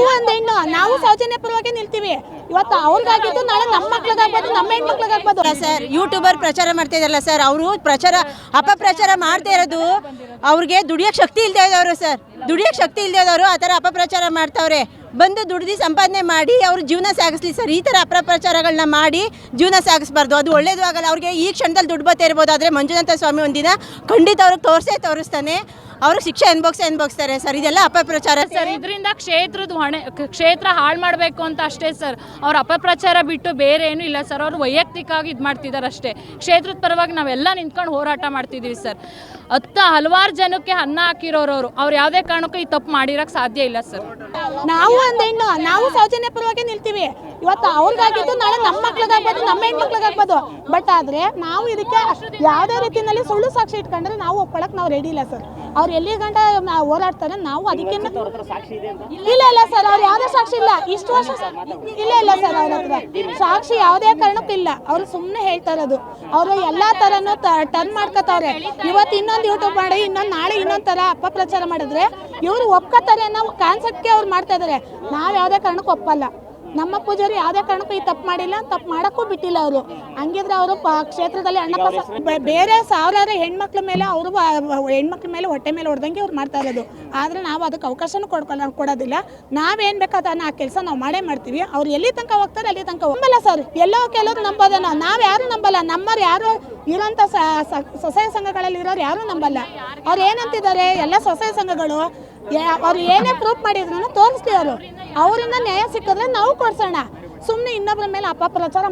ನಾವು ಒಂದ್ ಹೆಣ್ಣು ನಾವು ಸೌಜನ್ಯ ಪರವಾಗಿ ನಿಲ್ತೀವಿ. ಇವತ್ತು ಅವ್ರಿಗಾಗಿದ್ದು ನಾಳೆ ನಮ್ಮ ಮಕ್ಳಿಗಾಗ್ಬೋದು, ನಮ್ಮ ಹೆಣ್ಣು ಹೆಣ್ಮಕ್ಳಿಗಾಗ್ಬೋದು ಸರ್, ಯೂಟ್ಯೂಬರ್ ಪ್ರಚಾರ ಮಾಡ್ತಾ ಸರ್, ಅವರು ಪ್ರಚಾರ, ಅಪಪ್ರಚಾರ ಮಾಡ್ತಾ ಇರೋದು ಅವ್ರಿಗೆ ದುಡಿಯೋಕೆ ಶಕ್ತಿ ಇಲ್ಲದೆ ಇದ್ದವರು ಸರ್. ದುಡಿಯೋಕೆ ಶಕ್ತಿ ಇಲ್ಲದೆ ಇದ್ದವರು ಆ ಥರ ಅಪಪ್ರಚಾರ ಮಾಡ್ತಾವ್ರೆ. ಬಂದು ದುಡ್ದು ಸಂಪಾದನೆ ಮಾಡಿ ಅವ್ರ ಜೀವನ ಸಾಗಿಸ್ಲಿ ಸರ್. ಈ ಥರ ಅಪಪ್ರಚಾರಗಳನ್ನ ಮಾಡಿ ಜೀವನ ಸಾಗಿಸ್ಬಾರ್ದು. ಅದು ಒಳ್ಳೇದು ಆಗಲ್ಲ. ಅವ್ರಿಗೆ ಈ ಕ್ಷಣದಲ್ಲಿ ದುಡ್ಡು ಬರ್ತಾ ಇರ್ಬೋದು ಆದರೆ ಮಂಜುನಾಥ ಸ್ವಾಮಿ ಒಂದಿನ ಖಂಡಿತ ಅವ್ರಿಗೆ ತೋರಿಸೇ ತೋರಿಸ್ತಾನೆ. ಅವ್ರಿಗೆ ಶಿಕ್ಷೆ ಅನ್ಭೋಗ್ಸೇ ಅನ್ಭೋಗಿಸ್ತಾರೆ ಸರ್. ಇದೆಲ್ಲ ಅಪಪ್ರಚಾರ ಸರ್. ಇದರಿಂದ ಕ್ಷೇತ್ರದ ಹೊಣೆ ಕ್ಷೇತ್ರ ಹಾಳು ಮಾಡಬೇಕು ಅಂತ ಅಷ್ಟೇ ಸರ್. ಅವ್ರ ಅಪಪ್ರಚಾರ ಬಿಟ್ಟು ಬೇರೆ ಏನೂ ಇಲ್ಲ ಸರ್. ಅವ್ರು ವೈಯಕ್ತಿಕವಾಗಿ ಇದು ಮಾಡ್ತಿದ್ದಾರೆ ಅಷ್ಟೇ. ಕ್ಷೇತ್ರದ ಪರವಾಗಿ ನಾವೆಲ್ಲ ನಿಂತ್ಕೊಂಡು ಹೋರಾಟ ಮಾಡ್ತಿದ್ದೀವಿ ಸರ್. ಹತ್ತ ಹಲವಾರು ಜನಕ್ಕೆ ಅನ್ನ ಹಾಕಿರೋರು ಅವರು. ಅವ್ರು ಯಾವುದೇ ಕಾರಣಕ್ಕೂ ಈ ತಪ್ಪು ಮಾಡಿರೋಕ್ಕೆ ಸಾಧ್ಯ ಇಲ್ಲ ಸರ್. ನಾವು ಒಂದ್ ಹೆಣ್ಣು ನಾವು ಸೌಜನ್ಯ ಪರವಾಗಿ ನಿಲ್ತೀವಿ. ಇವತ್ತು ಅವ್ರಿಗಾಗಿದ್ದು ನಾಳೆ ನಮ್ಮ ಮಕ್ಳಿಗಾಗ್ಬೋದು ನಮ್ಮ ಹೆಣ್ಮಕ್ಳಿಗಾಗ್ಬೋದು ಬಟ್ ಆದ್ರೆ ನಾವು ಇದಕ್ಕೆ ಯಾವುದೇ ರೀತಿಯಲ್ಲಿ ಸುಳ್ಳು ಸಾಕ್ಷಿ ಇಟ್ಕೊಂಡ್ರೆ ನಾವು ಒಪ್ಕೊಳಕ್ಕೆ ನಾವು ರೆಡಿ ಇಲ್ಲ ಸರ್. ಅವ್ರು ಎಲ್ಲಿ ಗಂಟ ಹೋರಾಡ್ತಾರೆ ನಾವು ಅದಕ್ಕೆ ಇಲ್ಲ ಇಲ್ಲ ಸರ್ ಅವ್ರು ಯಾವುದೇ ಸಾಕ್ಷಿ ಇಲ್ಲ. ಇಷ್ಟು ವರ್ಷ ಇಲ್ಲ ಇಲ್ಲ ಸರ್ ಅವ್ರ ಹತ್ರ. ಸಾಕ್ಷಿ ಯಾವುದೇ ಕಾರಣಕ್ಕೂ ಇಲ್ಲ. ಅವ್ರು ಸುಮ್ಮನೆ ಹೇಳ್ತಾ ಇರೋದು. ಅವರು ಎಲ್ಲಾ ತರನು ಟರ್ನ್ ಮಾಡ್ಕೋತಾವ್ರೆ. ಇವತ್ತು ಇನ್ನೊಂದು ಯೂಟ್ಯೂಬ್ ಮಾಡಿ ಇನ್ನೊಂದು ನಾಳೆ ಇನ್ನೊಂದು ತರ ಅಪಪ್ರಚಾರ ಮಾಡಿದ್ರೆ ಇವರು ಒಪ್ಕೋತಾರೆ ಅನ್ನೋ ಕಾನ್ಸೆಪ್ಟ್ಗೆ ಅವ್ರು ಮಾಡ್ತಾ ಇದ್ದಾರೆ ನಾವು ಯಾವುದೇ ಕಾರಣಕ್ಕೂ ಒಪ್ಪಲ್ಲ. ನಮ್ಮ ಪೂಜಾರಿ ಯಾವುದೇ ಕಾರಣಕ್ಕೂ ಈ ತಪ್ಪು ಮಾಡಿಲ್ಲ, ತಪ್ಪು ಮಾಡೋಕ್ಕೂ ಬಿಟ್ಟಿಲ್ಲ ಅವರು. ಹಂಗಿದ್ರೆ ಅವರು ಕ್ಷೇತ್ರದಲ್ಲಿ ಅಣ್ಣಪ್ಪ ಬೇರೆ ಸಾವಿರಾರು ಹೆಣ್ಮಕ್ಳ ಮೇಲೆ ಅವರು ಹೆಣ್ಮಕ್ಳ ಮೇಲೆ ಹೊಟ್ಟೆ ಮೇಲೆ ಹೊಡೆದಂಗೆ ಅವ್ರು ಮಾಡ್ತಾ ಇರೋದು. ಆದರೆ ನಾವು ಅದಕ್ಕೆ ಅವಕಾಶನೂ ಕೊಡ್ಕೊಳ್ಳೋ ಕೊಡೋದಿಲ್ಲ. ನಾವೇನು ಬೇಕಾದ ಆ ಕೆಲಸ ನಾವು ಮಾಡೇ ಮಾಡ್ತೀವಿ. ಅವ್ರು ಎಲ್ಲಿ ತನಕ ಹೋಗ್ತಾರೆ, ಅಲ್ಲಿ ತನಕ ನಂಬಲ್ಲ ಸರ್. ಎಲ್ಲೋ ಕೆಲವ್ರು ನಂಬೋದನ್ನ. ನಾವು ಯಾರು ನಂಬಲ್ಲ. ನಮ್ಮವ್ರು ಯಾರು ಇರೋಂಥ ಸ್ವಸಹಾಯ ಸಂಘಗಳಲ್ಲಿ ಇರೋರು ಯಾರು ನಂಬಲ್ಲ. ಅವ್ರು ಏನಂತಿದ್ದಾರೆ? ಎಲ್ಲ ಸ್ವಸಹಾಯ ಸಂಘಗಳು ಅವ್ರು ಏನೇ ಪ್ರೂಫ್ ಮಾಡಿದ್ರು ತೋರಿಸ್ತೀವಿ ಅವರು. ಅವರಿಂದ ನ್ಯಾಯ ಸಿಕ್ಕಿದ್ರೆ ನಾವು ಕೊಡ್ಸೋಣ. ಸುಮ್ಮನೆ ಇನ್ನೊಬ್ಬರ ಮೇಲೆ ಅಪಪ್ರಚಾರ